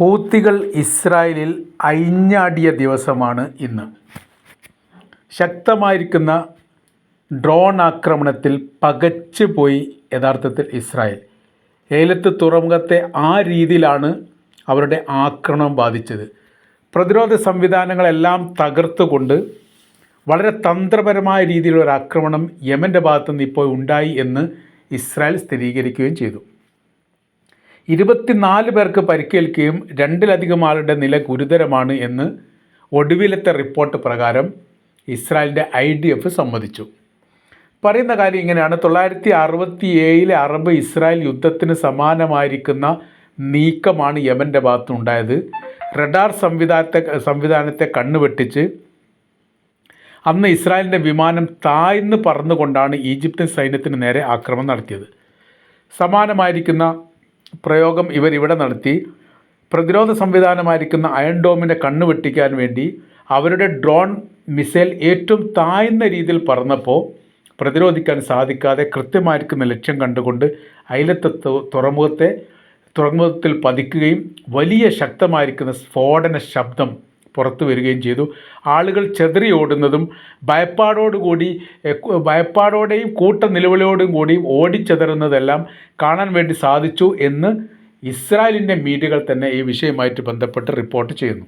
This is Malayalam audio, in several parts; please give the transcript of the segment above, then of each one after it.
ഹൂത്തികൾ ഇസ്രായേലിൽ അഴിഞ്ഞാടിയ ദിവസമാണ് ഇന്ന്. ശക്തമായിരിക്കുന്ന ഡ്രോൺ ആക്രമണത്തിൽ പകച്ചു പോയി യഥാർത്ഥത്തിൽ ഇസ്രായേൽ. ഏലത്ത് തുറമുഖത്തെ ആ രീതിയിലാണ് അവരുടെ ആക്രമണം ബാധിച്ചത്. പ്രതിരോധ സംവിധാനങ്ങളെല്ലാം തകർത്തുകൊണ്ട് വളരെ തന്ത്രപരമായ രീതിയിലുള്ള ഒരു ആക്രമണം യമന്റെ ഭാഗത്തുനിന്ന് ഇപ്പോൾ ഉണ്ടായി എന്ന് ഇസ്രായേൽ സ്ഥിരീകരിക്കുകയും ചെയ്തു. ഇരുപത്തിനാല് പേർക്ക് പരിക്കേൽക്കുകയും രണ്ടിലധികം ആളുടെ നില ഗുരുതരമാണ് എന്ന് ഒടുവിലത്തെ റിപ്പോർട്ട് പ്രകാരം ഇസ്രായേലിന്റെ ഐ ഡി എഫ് സമ്മതിച്ചു. പറയുന്ന കാര്യം ഇങ്ങനെയാണ്. തൊള്ളായിരത്തി അറുപത്തി ഏഴിലെ അറബ് ഇസ്രായേൽ യുദ്ധത്തിന് സമാനമായിരിക്കുന്ന നീക്കമാണ് യമന്റെ ഭാഗത്തുനിന്നുണ്ടായത് റഡാർ സംവിധാനത്തെ സംവിധാനത്തെ കണ്ണുവെട്ടിച്ച് അന്ന് ഇസ്രായേലിന്റെ വിമാനം താഴ്ന്ന് പറന്നുകൊണ്ടാണ് ഈജിപ്ഷ്യൻ സൈന്യത്തിന് നേരെ ആക്രമണം നടത്തിയത്. സമാനമായിരിക്കുന്ന പ്രയോഗം ഇവരിവിടെ നടത്തി. പ്രതിരോധ സംവിധാനമായിരിക്കുന്ന അയൺ ഡോമിനെ കണ്ണു വെട്ടിക്കാൻ വേണ്ടി അവരുടെ ഡ്രോൺ മിസൈൽ ഏറ്റവും താഴ്ന്ന രീതിയിൽ പറന്നപ്പോൾ പ്രതിരോധിക്കാൻ സാധിക്കാതെ കൃത്യമായിരിക്കുന്ന ലക്ഷ്യം കണ്ടുകൊണ്ട് അയലത്തെ തുറമുഖത്തെ തുറമുഖത്തിൽ പതിക്കുകയും വലിയ ശക്തമായിരിക്കുന്ന സ്ഫോടന ശബ്ദം പുറത്തു വരികയും ചെയ്തു. ആളുകൾ ചെതറി ഓടുന്നതും ഭയപ്പാടോടുകൂടി ഭയപ്പാടോടെയും കൂട്ട നിലവിളിയോടും കൂടിയും ഓടിച്ചെതറുന്നതെല്ലാം കാണാൻ വേണ്ടി സാധിച്ചു എന്ന് ഇസ്രായേലിന്റെ മീഡിയകൾ തന്നെ ഈ വിഷയമായിട്ട് ബന്ധപ്പെട്ട് റിപ്പോർട്ട് ചെയ്യുന്നു.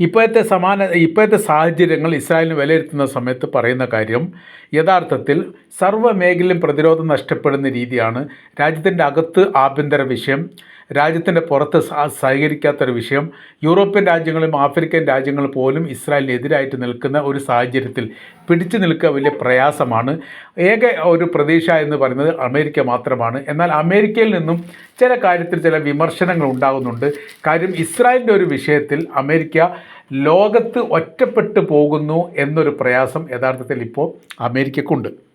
ഇപ്പോഴത്തെ സമാന ഇപ്പോഴത്തെ സാഹചര്യങ്ങൾ ഇസ്രായേലിന് വിലയിരുത്തുന്ന സമയത്ത് പറയുന്ന കാര്യം യഥാർത്ഥത്തിൽ സർവമേഖലയും പ്രതിരോധം നഷ്ടപ്പെടുന്ന രീതിയാണ് രാജ്യത്തിന്റെ അകത്ത് ആഭ്യന്തര വിഷയം രാജ്യത്തിന്റെ പുറത്ത് സഹകരിക്കാത്തൊരു വിഷയം. യൂറോപ്യൻ രാജ്യങ്ങളും ആഫ്രിക്കൻ രാജ്യങ്ങളും പോലും ഇസ്രായേലിനെതിരായിട്ട് നിൽക്കുന്ന ഒരു സാഹചര്യത്തിൽ പിടിച്ചു നിൽക്കുക വലിയ പ്രയാസമാണ്. ഏക ഒരു പ്രതീക്ഷ എന്ന് പറയുന്നത് അമേരിക്ക മാത്രമാണ്. എന്നാൽ അമേരിക്കയിൽ നിന്നും ചില കാര്യത്തിൽ ചില വിമർശനങ്ങൾ ഉണ്ടാകുന്നുണ്ട്. കാര്യം ഇസ്രായേലിന്റെ ഒരു വിഷയത്തിൽ അമേരിക്ക ലോകത്ത് ഒറ്റപ്പെട്ടു പോകുന്നു എന്നൊരു പ്രയാസം യഥാർത്ഥത്തിൽ ഇപ്പോൾ അമേരിക്കക്കുണ്ട്.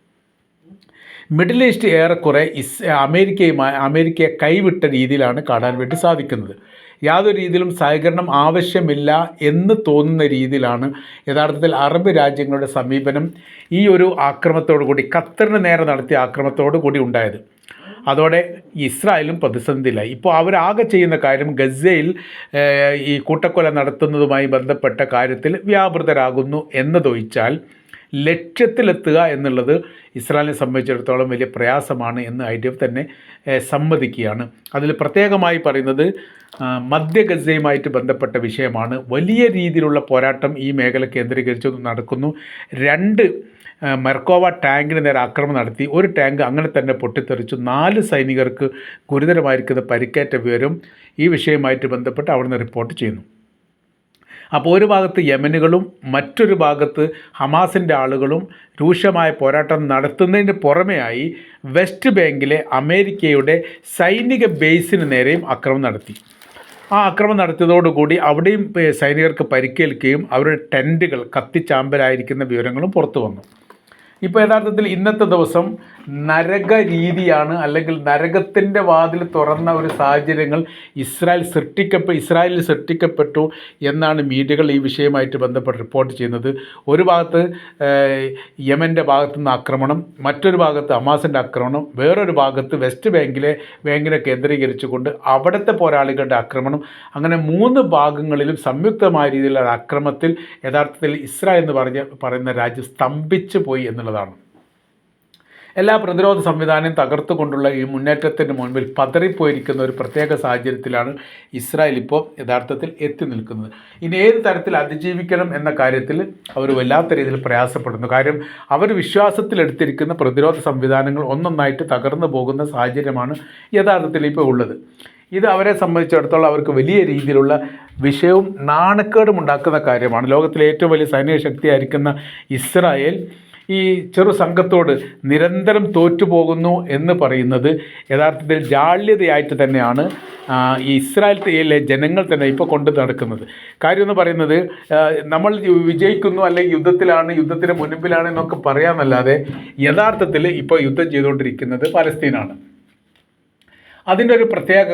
മിഡിൽ ഈസ്റ്റ് ഏറെക്കുറെ ഇസ് അമേരിക്കയുമായി അമേരിക്കയെ കൈവിട്ട രീതിയിലാണ് കാണാൻ വേണ്ടി സാധിക്കുന്നത്. യാതൊരു രീതിയിലും സഹകരണം ആവശ്യമില്ല എന്ന് തോന്നുന്ന രീതിയിലാണ് യഥാർത്ഥത്തിൽ അറബ് രാജ്യങ്ങളുടെ സമീപനം ഈ ഒരു ആക്രമണത്തോടു കൂടി ഖത്തറിന് നേരെ നടത്തിയ ആക്രമണത്തോടു കൂടി ഉണ്ടായത്. അതോടെ ഇസ്രായേലും പ്രതിസന്ധിയിലായി. ഇപ്പോൾ അവരാകെ ചെയ്യുന്ന കാര്യം ഗസയിൽ ഈ കൂട്ടക്കൊല നടത്തുന്നതുമായി ബന്ധപ്പെട്ട കാര്യത്തിൽ വ്യാപൃതരാകുന്നു എന്നതൊഴിച്ചാൽ ലക്ഷ്യത്തിലെത്തുക എന്നുള്ളത് ഇസ്രായേലിനെ സംബന്ധിച്ചിടത്തോളം വലിയ പ്രയാസമാണ് എന്ന് ഐ ഡി എഫ് തന്നെ സമ്മതിക്കുകയാണ്. അതിൽ പ്രത്യേകമായി പറയുന്നത് മധ്യ ഗസയുമായിട്ട് ബന്ധപ്പെട്ട വിഷയമാണ്. വലിയ രീതിയിലുള്ള പോരാട്ടം ഈ മേഖല കേന്ദ്രീകരിച്ചു നടക്കുന്നു. രണ്ട് മെർക്കോവ ടാങ്കിന് നേരെ ആക്രമണം നടത്തി. ഒരു ടാങ്ക് അങ്ങനെ തന്നെ പൊട്ടിത്തെറിച്ചു. നാല് സൈനികർക്ക് ഗുരുതരമായിരിക്കുന്ന പരിക്കേറ്റ വിവരം ഈ വിഷയവുമായിട്ട് ബന്ധപ്പെട്ട് അവിടുന്ന് റിപ്പോർട്ട് ചെയ്യുന്നു. അപ്പോൾ ഒരു ഭാഗത്ത് യമനുകളും മറ്റൊരു ഭാഗത്ത് ഹമാസിന്റെ ആളുകളും രൂക്ഷമായ പോരാട്ടം നടത്തുന്നതിന് പുറമെയായി വെസ്റ്റ് ബാങ്കിലെ അമേരിക്കയുടെ സൈനിക ബേസിന് നേരെയും ആക്രമണം നടത്തി. ആ ആക്രമണം നടത്തിയതോടുകൂടി അവിടെയും സൈനികർക്ക് പരിക്കേൽക്കുകയും അവരുടെ ടെന്റുകൾ കത്തിച്ചാമ്പലായിരിക്കുന്ന വിവരങ്ങളും പുറത്തു വന്നു. ഇപ്പോൾ യഥാർത്ഥത്തിൽ ഇന്നത്തെ ദിവസം നരക രീതിയാണ് അല്ലെങ്കിൽ നരകത്തിന്റെ വാതിൽ തുറന്ന ഒരു സാഹചര്യങ്ങൾ ഇസ്രായേൽ സൃഷ്ടിക്കപ്പെ ഇസ്രായേലിൽ സൃഷ്ടിക്കപ്പെട്ടു എന്നാണ് മീഡിയകൾ ഈ വിഷയമായിട്ട് ബന്ധപ്പെട്ട് റിപ്പോർട്ട് ചെയ്യുന്നത്. ഒരു ഭാഗത്ത് യമന്റെ ഭാഗത്തു നിന്ന് ആക്രമണം മറ്റൊരു ഭാഗത്ത് ഹമാസിന്റെ ആക്രമണം വേറൊരു ഭാഗത്ത് വെസ്റ്റ് ബാങ്കിലെ ബാങ്കിനെ കേന്ദ്രീകരിച്ചുകൊണ്ട് അവിടുത്തെ പോരാളികളുടെ ആക്രമണം. അങ്ങനെ മൂന്ന് ഭാഗങ്ങളിലും സംയുക്തമായ രീതിയിലുള്ള ആക്രമത്തിൽ യഥാർത്ഥത്തിൽ ഇസ്രായേൽ എന്ന് പറഞ്ഞ പറയുന്ന രാജ്യം സ്തംഭിച്ചു പോയി എന്നുള്ളതാണ്. എല്ലാ പ്രതിരോധ സംവിധാനം തകർത്തുകൊണ്ടുള്ള ഈ മുന്നേറ്റത്തിന് മുൻപിൽ പതറിപ്പോയിരിക്കുന്ന ഒരു പ്രത്യേക സാഹചര്യത്തിലാണ് ഇസ്രായേൽ ഇപ്പോൾ യഥാർത്ഥത്തിൽ എത്തി നിൽക്കുന്നത്. ഇനി ഏത് തരത്തിൽ അതിജീവിക്കണം എന്ന കാര്യത്തിൽ അവർ വല്ലാത്ത രീതിയിൽ പ്രയാസപ്പെടുന്നു. കാര്യം അവർ വിശ്വാസത്തിലെടുത്തിരിക്കുന്ന പ്രതിരോധ സംവിധാനങ്ങൾ ഒന്നൊന്നായിട്ട് തകർന്നു പോകുന്ന സാഹചര്യമാണ് യഥാർത്ഥത്തിൽ ഇപ്പോൾ ഉള്ളത്. ഇത് അവരെ സംബന്ധിച്ചിടത്തോളം അവർക്ക് വലിയ രീതിയിലുള്ള വിഷയവും നാണക്കേടും ഉണ്ടാക്കുന്ന കാര്യമാണ്. ലോകത്തിലെ ഏറ്റവും വലിയ സൈനിക ശക്തിയായിരിക്കുന്ന ഇസ്രായേൽ ഈ ചെറു സംഘത്തോട് നിരന്തരം തോറ്റുപോകുന്നു എന്ന് പറയുന്നത് യഥാർത്ഥത്തിൽ ജാള്യതയായിട്ട് തന്നെയാണ് ഈ ഇസ്രായേലിലെ ജനങ്ങൾ തന്നെ ഇപ്പോൾ കൊണ്ട് നടക്കുന്നത്. കാര്യം എന്ന് പറയുന്നത് നമ്മൾ വിജയിക്കുന്നു അല്ലെങ്കിൽ യുദ്ധത്തിലാണ് യുദ്ധത്തിന് മുൻപിലാണ് എന്നൊക്കെ പറയാമെന്നല്ലാതെ യഥാർത്ഥത്തിൽ ഇപ്പോൾ യുദ്ധം ചെയ്തുകൊണ്ടിരിക്കുന്നത് പലസ്തീനാണ്. അതിന്റെ ഒരു പ്രത്യേക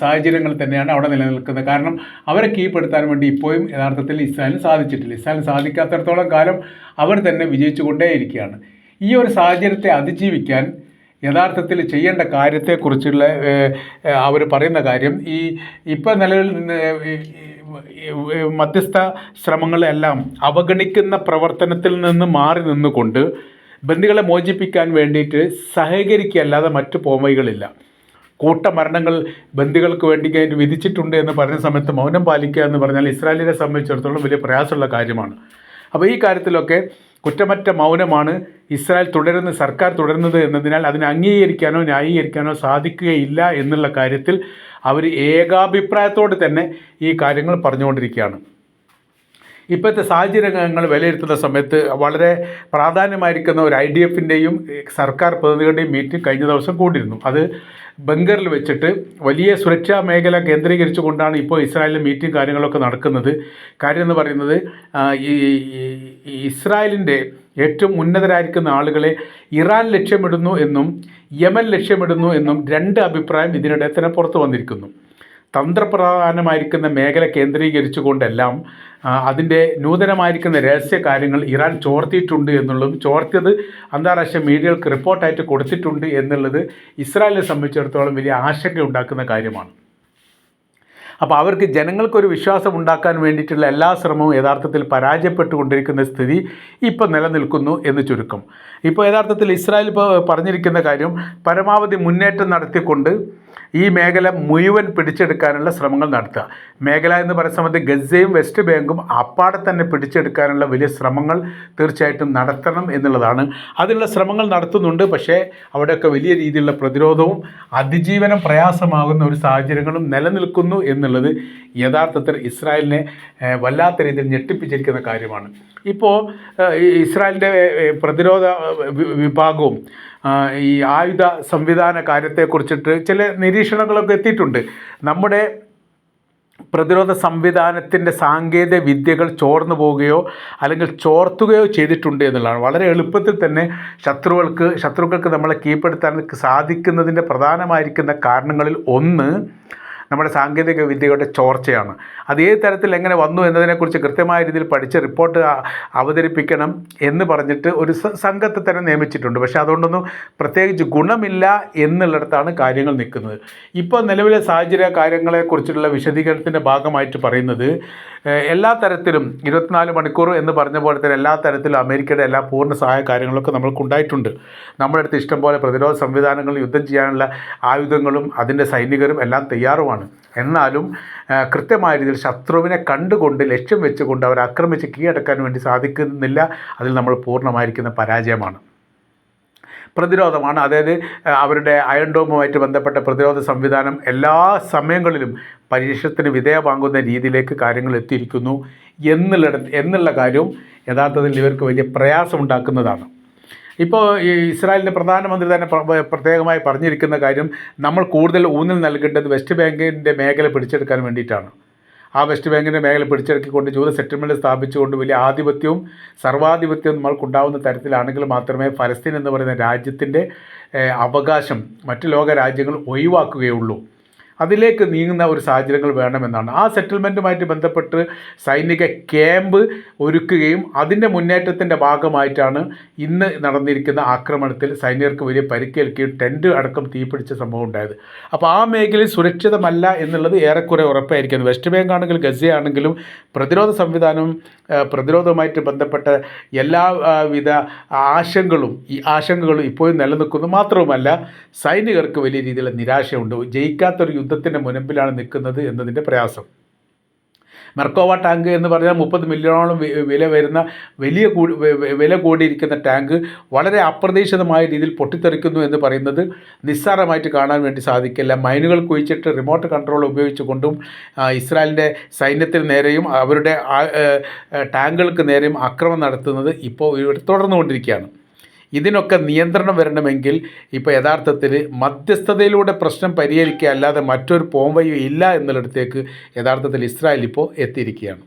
സാഹചര്യങ്ങൾ തന്നെയാണ് അവിടെ നിലനിൽക്കുന്നത്. കാരണം അവരെ കീഴ്പ്പെടുത്താൻ വേണ്ടി ഇപ്പോഴും യഥാർത്ഥത്തിൽ ഇസ്രായേലിന് സാധിച്ചിട്ടില്ല. ഇസ്രായേലിന് സാധിക്കാത്തടത്തോളം കാലം അവർ തന്നെ വിജയിച്ചുകൊണ്ടേയിരിക്കുകയാണ്. ഈ ഒരു സാഹചര്യത്തെ അതിജീവിക്കാൻ യഥാർത്ഥത്തിൽ ചെയ്യേണ്ട കാര്യത്തെക്കുറിച്ചുള്ള അവർ പറയുന്ന കാര്യം ഈ ഇപ്പം നിലവിൽ നിന്ന് മധ്യസ്ഥ ശ്രമങ്ങളെല്ലാം അവഗണിക്കുന്ന പ്രവർത്തനത്തിൽ നിന്ന് മാറി നിന്നുകൊണ്ട് ബന്ധികളെ മോചിപ്പിക്കാൻ വേണ്ടിയിട്ട് സഹകരിക്കുകയല്ലാതെ മറ്റു പോംവഴികളില്ല. കൂട്ടമരണങ്ങൾ ബന്ദികൾക്ക് വേണ്ടി കഴിഞ്ഞ് വിധിച്ചിട്ടുണ്ട് എന്ന് പറഞ്ഞ സമയത്ത് മൗനം പാലിക്കുക എന്ന് പറഞ്ഞാൽ ഇസ്രായേലിനെ സംബന്ധിച്ചിടത്തോളം വലിയ പ്രയാസമുള്ള കാര്യമാണ്. അപ്പോൾ ഈ കാര്യത്തിലൊക്കെ കുറ്റമറ്റ മൗനമാണ് ഇസ്രായേൽ തുടരുന്ന സർക്കാർ തുടരുന്നത് എന്നതിനാൽ അതിനെ അംഗീകരിക്കാനോ ന്യായീകരിക്കാനോ സാധിക്കുകയില്ല എന്നുള്ള കാര്യത്തിൽ അവർ ഏകാഭിപ്രായത്തോടെ തന്നെ ഈ കാര്യങ്ങൾ പറഞ്ഞുകൊണ്ടിരിക്കുകയാണ്. ഇപ്പോഴത്തെ സാഹചര്യങ്ങൾ വിലയിരുത്തുന്ന സമയത്ത് വളരെ പ്രാധാന്യമായിരിക്കുന്ന ഒരു ഐ ഡി എഫിന്റെയും സർക്കാർ പ്രതിനിധികളുടെയും മീറ്റിംഗ് കഴിഞ്ഞ ദിവസം കൂടിയിരുന്നു. അത് ബംഗറിൽ വെച്ചിട്ട് വലിയ സുരക്ഷാ മേഖല കേന്ദ്രീകരിച്ചുകൊണ്ടാണ് ഇപ്പോൾ ഇസ്രായേലിൽ മീറ്റിംഗ് കാര്യങ്ങളൊക്കെ നടക്കുന്നത്. കാര്യം എന്ന് പറയുന്നത് ഈ ഇസ്രായേലിന്റെ ഏറ്റവും ഉന്നതരായിരിക്കുന്ന ആളുകളെ ഇറാൻ ലക്ഷ്യമിടുന്നു എന്നും യമൻ ലക്ഷ്യമിടുന്നു എന്നും രണ്ട് അഭിപ്രായം ഇതിനിടെ തന്നെ പുറത്തു വന്നിരിക്കുന്നു. തന്ത്രപ്രധാനമായിരിക്കുന്ന മേഖല കേന്ദ്രീകരിച്ചുകൊണ്ടെല്ലാം അതിന്റെ നൂതനമായിരിക്കുന്ന രഹസ്യ കാര്യങ്ങൾ ഇറാൻ ചോർത്തിയിട്ടുണ്ട് എന്നുള്ളതും ചോർത്തിയത് അന്താരാഷ്ട്ര മീഡിയകൾക്ക് റിപ്പോർട്ടായിട്ട് കൊടുത്തിട്ടുണ്ട് എന്നുള്ളത് ഇസ്രായേലിനെ സംബന്ധിച്ചിടത്തോളം വലിയ ആശങ്ക ഉണ്ടാക്കുന്ന കാര്യമാണ്. അപ്പോൾ അവർക്ക് ജനങ്ങൾക്കൊരു വിശ്വാസം ഉണ്ടാക്കാൻ വേണ്ടിയിട്ടുള്ള എല്ലാ ശ്രമവും യഥാർത്ഥത്തിൽ പരാജയപ്പെട്ടുകൊണ്ടിരിക്കുന്ന സ്ഥിതി ഇപ്പോൾ നിലനിൽക്കുന്നു എന്ന് ചുരുക്കം. ഇപ്പോൾ യഥാർത്ഥത്തിൽ ഇസ്രായേൽ ഇപ്പോൾ പറഞ്ഞിരിക്കുന്ന കാര്യം പരമാവധി മുന്നേറ്റം നടത്തിക്കൊണ്ട് ഈ മേഖല മുഴുവൻ പിടിച്ചെടുക്കാനുള്ള ശ്രമങ്ങൾ നടത്തുക. മേഖല എന്ന് പറയുന്ന സമയത്ത് ഗസയും വെസ്റ്റ് ബാങ്കും അപ്പാടെ തന്നെ പിടിച്ചെടുക്കാനുള്ള വലിയ ശ്രമങ്ങൾ തീർച്ചയായിട്ടും നടത്തണം എന്നുള്ളതാണ്. അതിനുള്ള ശ്രമങ്ങൾ നടത്തുന്നുണ്ട്. പക്ഷേ അവിടെയൊക്കെ വലിയ രീതിയിലുള്ള പ്രതിരോധവും അതിജീവനം പ്രയാസമാകുന്ന ഒരു സാഹചര്യങ്ങളും നിലനിൽക്കുന്നു എന്നുള്ളത് യഥാർത്ഥത്തിൽ ഇസ്രായേലിനെ വല്ലാത്ത രീതിയിൽ ഞെട്ടിപ്പിച്ചിരിക്കുന്ന കാര്യമാണ്. ഇപ്പോൾ ഇസ്രായേലിന്റെ പ്രതിരോധ വിഭാഗവും ഈ ആയുധ സംവിധാന കാര്യത്തെക്കുറിച്ചിട്ട് ചില നിരീക്ഷണങ്ങളൊക്കെ എത്തിയിട്ടുണ്ട്. നമ്മുടെ പ്രതിരോധ സംവിധാനത്തിന്റെ സാങ്കേതിക വിദ്യകൾ ചോർന്നു പോവുകയോ അല്ലെങ്കിൽ ചോർത്തുകയോ ചെയ്തിട്ടുണ്ട് എന്നുള്ളതാണ്. വളരെ എളുപ്പത്തിൽ തന്നെ ശത്രുക്കൾക്ക് ശത്രുക്കൾക്ക് നമ്മളെ കീഴ്പ്പെടുത്താൻ സാധിക്കുന്നതിന്റെ പ്രധാനമായിരിക്കുന്ന കാരണങ്ങളിൽ ഒന്ന് നമ്മുടെ സാങ്കേതിക വിദ്യയുടെ ചോർച്ചയാണ്. അത് ഏത് തരത്തിൽ എങ്ങനെ വന്നു എന്നതിനെക്കുറിച്ച് കൃത്യമായ രീതിയിൽ പഠിച്ച് റിപ്പോർട്ട് അവതരിപ്പിക്കണം എന്ന് പറഞ്ഞിട്ട് ഒരു സംഘത്തെ തന്നെ നിയമിച്ചിട്ടുണ്ട്. പക്ഷേ അതുകൊണ്ടൊന്നും പ്രത്യേകിച്ച് ഗുണമില്ല എന്നുള്ളിടത്താണ് കാര്യങ്ങൾ നിൽക്കുന്നത്. ഇപ്പോൾ നിലവിലെ സാഹചര്യ കാര്യങ്ങളെക്കുറിച്ചുള്ള വിശദീകരണത്തിന്റെ ഭാഗമായിട്ട് പറയുന്നത് എല്ലാ തരത്തിലും ഇരുപത്തിനാല് മണിക്കൂർ എന്ന് പറഞ്ഞ പോലെ തന്നെ എല്ലാ തരത്തിലും അമേരിക്കയുടെ എല്ലാ പൂർണ സഹായ കാര്യങ്ങളൊക്കെ നമ്മൾക്കുണ്ടായിട്ടുണ്ട് നമ്മുടെ അടുത്ത് ഇഷ്ടംപോലെ പ്രതിരോധ സംവിധാനങ്ങൾ യുദ്ധം ചെയ്യാനുള്ള ആയുധങ്ങളും അതിന്റെ സൈനികരും എല്ലാം തയ്യാറുമാണ്. എന്നാലും കൃത്യമായ രീതിയിൽ ശത്രുവിനെ കണ്ടുകൊണ്ട് ലക്ഷ്യം വെച്ചുകൊണ്ട് അവർ ആക്രമിച്ച് കീഴടക്കാൻ വേണ്ടി സാധിക്കുന്നില്ല. അതിൽ നമ്മൾ പൂർണമായിരിക്കുന്ന പരാജയമാണ്. പ്രതിരോധമാണ്. അതായത് അവരുടെ അയൺ ഡോമുമായിട്ട് ബന്ധപ്പെട്ട പ്രതിരോധ സംവിധാനം എല്ലാ സമയങ്ങളിലും പരീക്ഷണത്തിന് വിധേയമാകുന്ന രീതിയിലേക്ക് കാര്യങ്ങൾ എത്തിയിരിക്കുന്നു എന്നുള്ള എന്നുള്ള കാര്യവും യഥാർത്ഥത്തിൽ ഇവർക്ക് വലിയ പ്രയാസമുണ്ടാക്കുന്നതാണ് ഇപ്പോൾ ഈ ഇസ്രായേലിന്റെ പ്രധാനമന്ത്രി തന്നെ പ്രത്യേകമായി പറഞ്ഞിരിക്കുന്ന കാര്യം നമ്മൾ കൂടുതൽ ഊന്നൽ നൽകേണ്ടത് വെസ്റ്റ് ബാങ്കിന്റെ മേഖല പിടിച്ചെടുക്കാൻ വേണ്ടിയിട്ടാണ്. ആ വെസ്റ്റ് ബാങ്കിന്റെ മേഖല പിടിച്ചെടുക്കിക്കൊണ്ട് ജൂത സെറ്റിൽമെന്റ് സ്ഥാപിച്ചുകൊണ്ട് വലിയ ആധിപത്യവും സർവാധിപത്യവും നമ്മൾക്കുണ്ടാവുന്ന തരത്തിലാണെങ്കിൽ മാത്രമേ ഫലസ്തീൻ എന്ന് പറയുന്ന രാജ്യത്തിന്റെ അവകാശം മറ്റ് ലോക രാജ്യങ്ങൾ ഒഴിവാക്കുകയുള്ളൂ. അതിലേക്ക് നീങ്ങുന്ന ഒരു സാഹചര്യങ്ങൾ വേണമെന്നാണ്. ആ സെറ്റിൽമെന്റുമായിട്ട് ബന്ധപ്പെട്ട് സൈനിക ക്യാമ്പ് ഒരുക്കുകയും അതിന്റെ മുന്നേറ്റത്തിന്റെ ഭാഗമായിട്ടാണ് ഇന്ന് നടന്നിരിക്കുന്ന ആക്രമണത്തിൽ സൈനികർക്ക് വലിയ പരിക്കേൽക്കുകയും ടെന്റ് അടക്കം തീപിടിച്ച സംഭവം ഉണ്ടായത്. അപ്പോൾ ആ മേഖലയിൽ സുരക്ഷിതമല്ല എന്നുള്ളത് ഏറെക്കുറെ ഉറപ്പായിരിക്കുന്നു. വെസ്റ്റ് ബാങ്ക് ആണെങ്കിലും ഗസയാണെങ്കിലും പ്രതിരോധ സംവിധാനം പ്രതിരോധവുമായിട്ട് ബന്ധപ്പെട്ട എല്ലാ വിധ ആശങ്കകളും ഈ ആശങ്കകളും ഇപ്പോഴും നിലനിൽക്കുന്നു. മാത്രവുമല്ല സൈനികർക്ക് വലിയ രീതിയിലുള്ള നിരാശയുണ്ട്. ജയിക്കാത്തൊരു യുദ്ധത്തിന്റെ മുനമ്പിലാണ് നിൽക്കുന്നത് എന്നതിന്റെ പ്രയാസം. മെർക്കോവ ടാങ്ക് എന്ന് പറഞ്ഞാൽ മുപ്പത് മില്യണോളം വില വരുന്ന വലിയ കൂടി വില കൂടിയിരിക്കുന്ന ടാങ്ക് വളരെ അപ്രതീക്ഷിതമായ രീതിയിൽ പൊട്ടിത്തെറിക്കുന്നു എന്ന് പറയുന്നത് നിസ്സാരമായിട്ട് കാണാൻ വേണ്ടി സാധിക്കില്ല. മൈനുകൾ കുഴിച്ചിട്ട് റിമോട്ട് കൺട്രോൾ ഉപയോഗിച്ചുകൊണ്ടും ഇസ്രായേലിന്റെ സൈന്യത്തിന് നേരെയും അവരുടെ ടാങ്കുകൾക്ക് നേരെയും ആക്രമണം നടത്തുന്നത് ഇപ്പോൾ ഇവർ തുടർന്നുകൊണ്ടിരിക്കുകയാണ്. ഇതിനൊക്കെ നിയന്ത്രണം വരണമെങ്കിൽ ഇപ്പോൾ യഥാർത്ഥത്തിൽ മധ്യസ്ഥതയിലൂടെ പ്രശ്നം പരിഹരിക്കുക അല്ലാതെ മറ്റൊരു പോംവയും ഇല്ല എന്നുള്ളിടത്തേക്ക് യഥാർത്ഥത്തിൽ ഇസ്രായേൽ ഇപ്പോൾ എത്തിയിരിക്കുകയാണ്.